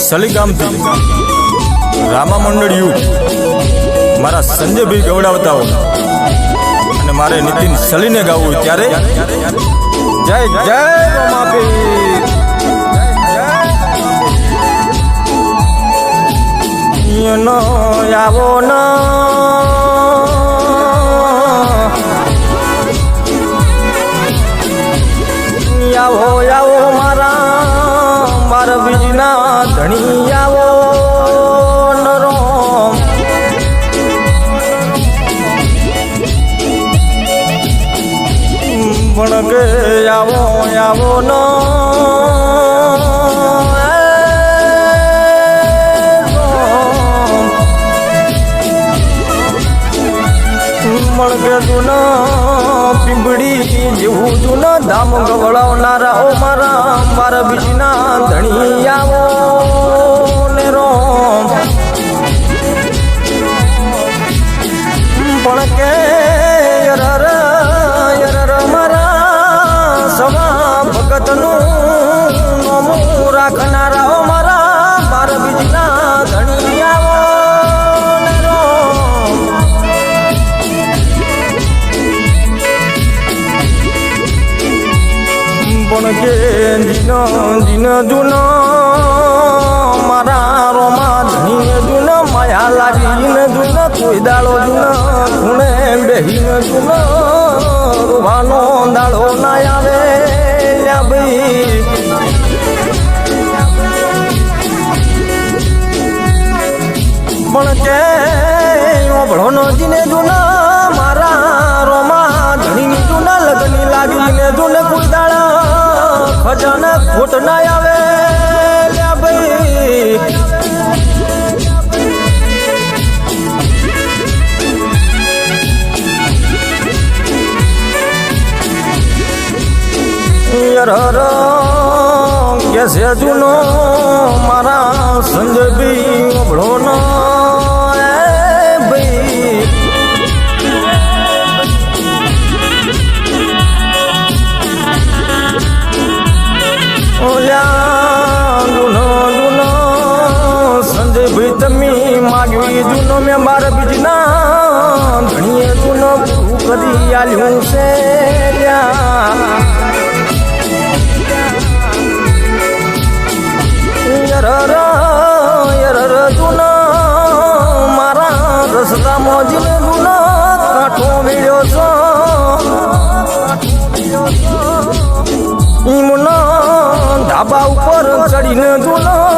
સલીગામથી રામા મંડળ યુગ મારા સંજયભાઈ ગવડાવતા હોય અને મારે નીતિન સલીને ગાવું ત્યારે જય જય એનો આવો ના આવો નો. ન મળકે તું પીંબડી જેવું તું ધામ ગવડાવનારા ઓ મારા મારા બીજના ધણી આવો. પણ કે જીનો જીનો, જૂનો. મારા રોમા ધણીને જૂનો, માયા લાગીને જૂનો, કોઈ દાડો જૂનો, ખૂણે બેહીને જૂનો. રૂવાનો દાડો ના આવે ભાઈ. પણ કે નો જીને જૂના. ખજાને ખોટ ના આવે ભાઈ. કે મારા સંજયભાઈ ઓભળો નો આલ્યું છે મારા રસ્તામાં જૂનો કાંઠો મેળ્યો છો ઈમનો ધાબા ઉપર ચડીને જૂનો.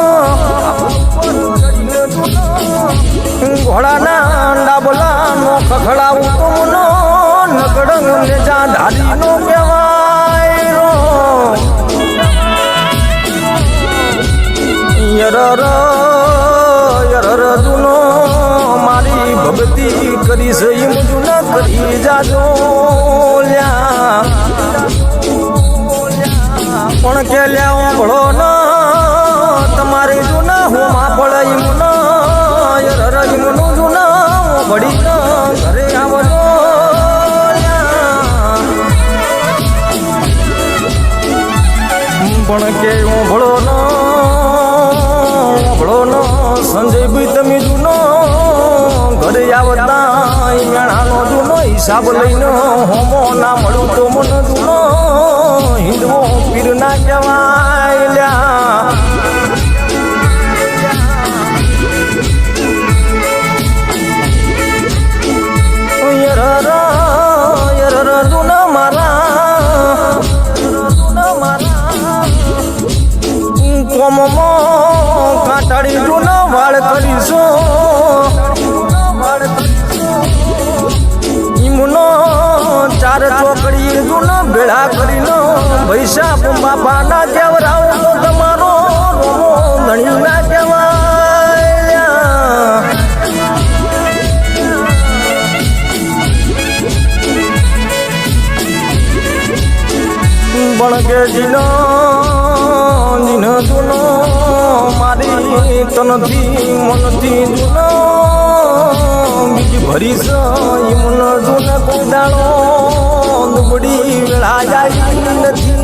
યરર યરર જૂનો, મારી ભક્તિ કરી છે એમ જૂના, કરી જાજો પણ કે લ્યા ભળો ન સંજય ભાઈ તમે જૂનો, ઘરે આવતા મેળાનો જૂનો હિસાબ લઈને હોમો ના મળું તો મન. ભેળા કરીને પૈસા બાપા ના કેવરાવ તો તમારો ધણી ના કહેવાય. બળગે જીનો જીનો જૂનો, મારી તનથી મનથી જૂનો, બીજ ભરીશ મન જૂન કોઈ દાડો દુબડી વેળા જાય નથી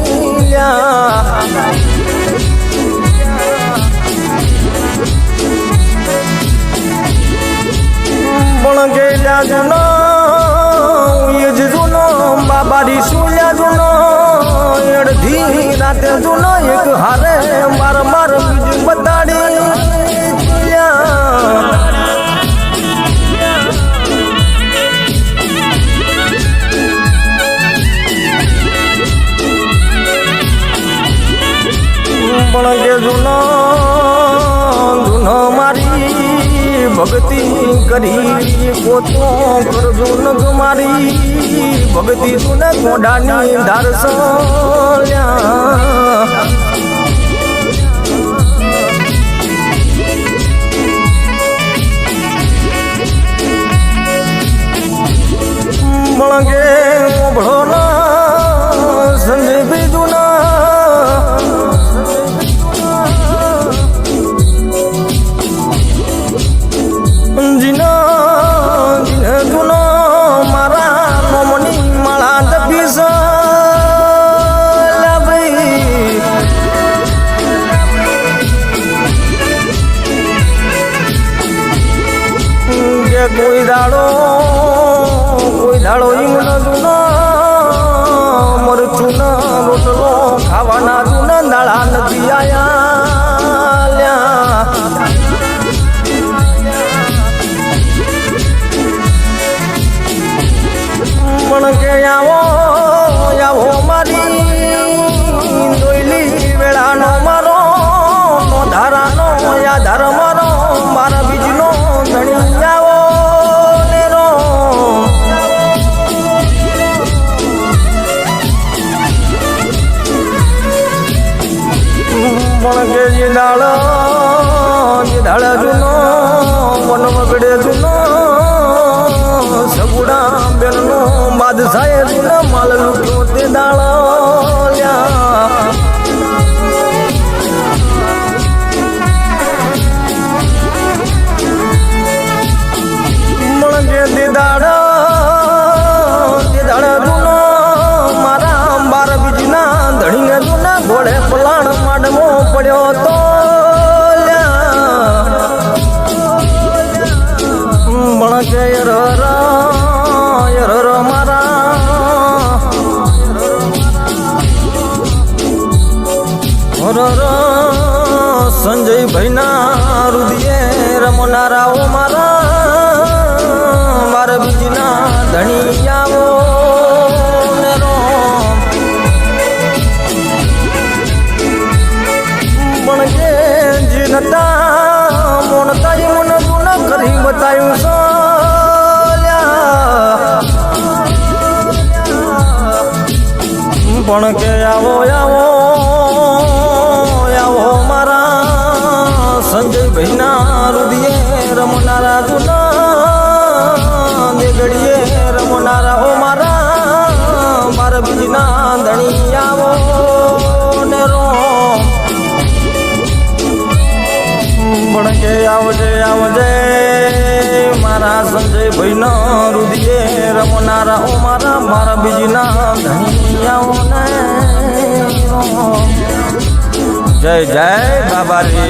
કરી પોતો કરજો નગ મારી ભક્તિ તું ઓભળો ના સંજય ભાઈના રુદિયે રમનારાઓ મારા મારા બીજના ધણી આવો ને રોમ પણ જે નતા મોનતા મને ગુણ કરી બતાયું સોલ્યા. પણ કે આવો આવો મારા સંજય ભાઈના રુદિયે રમનારા જૂના દેગડીએ રમનારા હો મારા મારા બીજના ધણી આવો ને રો પણ કે આવજે આવજે, મારા સંજય ભાઈનો રુદિયે રમનારા હો મારા મારા બીજના ધણી આવો ને. જય જય બાબા રે